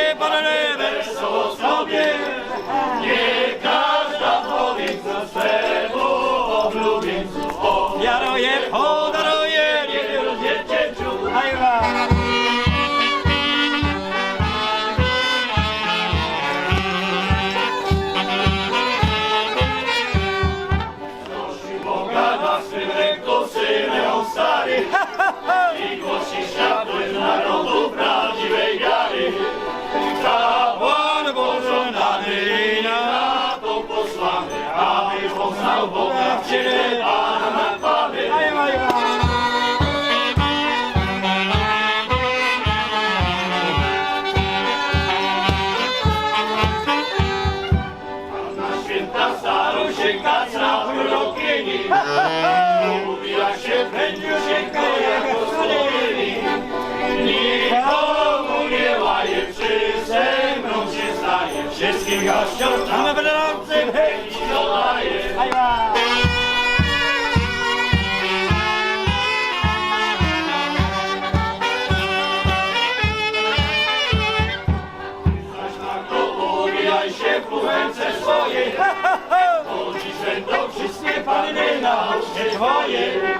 sobie parę sobie. 欢迎。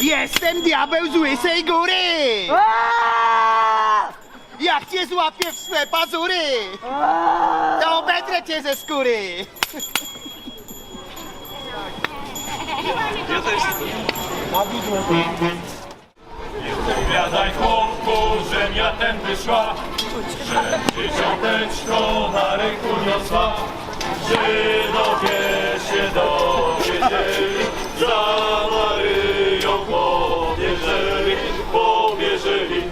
Jestem diabeł z łysej góry! Jak cię złapię w swe pazury, to obetrę cię ze skóry! Ja też. Opowiadaj chłopku, że mia ten wyszła, że dzieciąteczko na rynku niosła. Synowie się dowiedzieli, za Maryją powierzyli, powierzyli.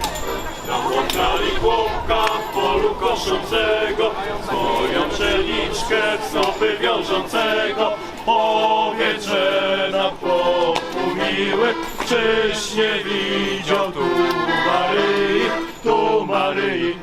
Napotkali chłopka w polu koszącego, swoją pszeniczkę w snopy wiążącego. Powietrze że nam pokumiły, czyś nie widział tu Maryi, tu Maryi.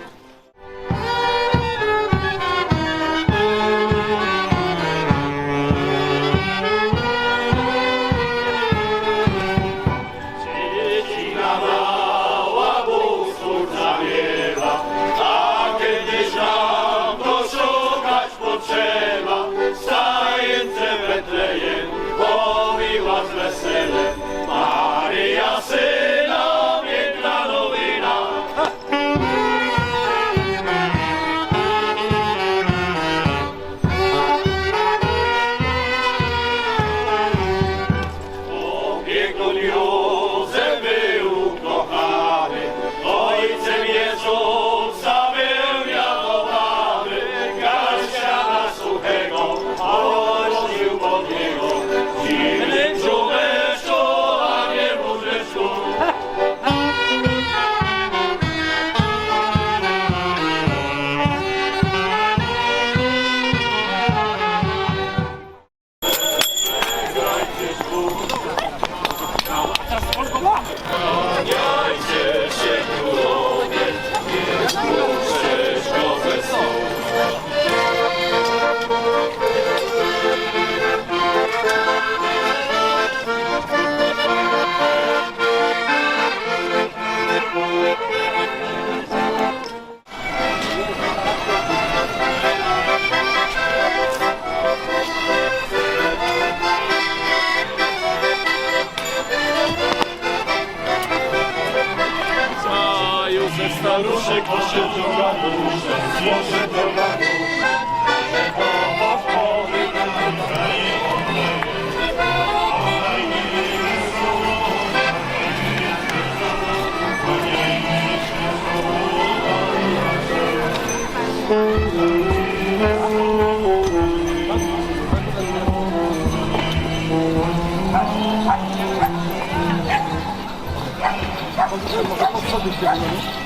kaluszek, proszę do kaluszek, proszę do kaluszek. Thank.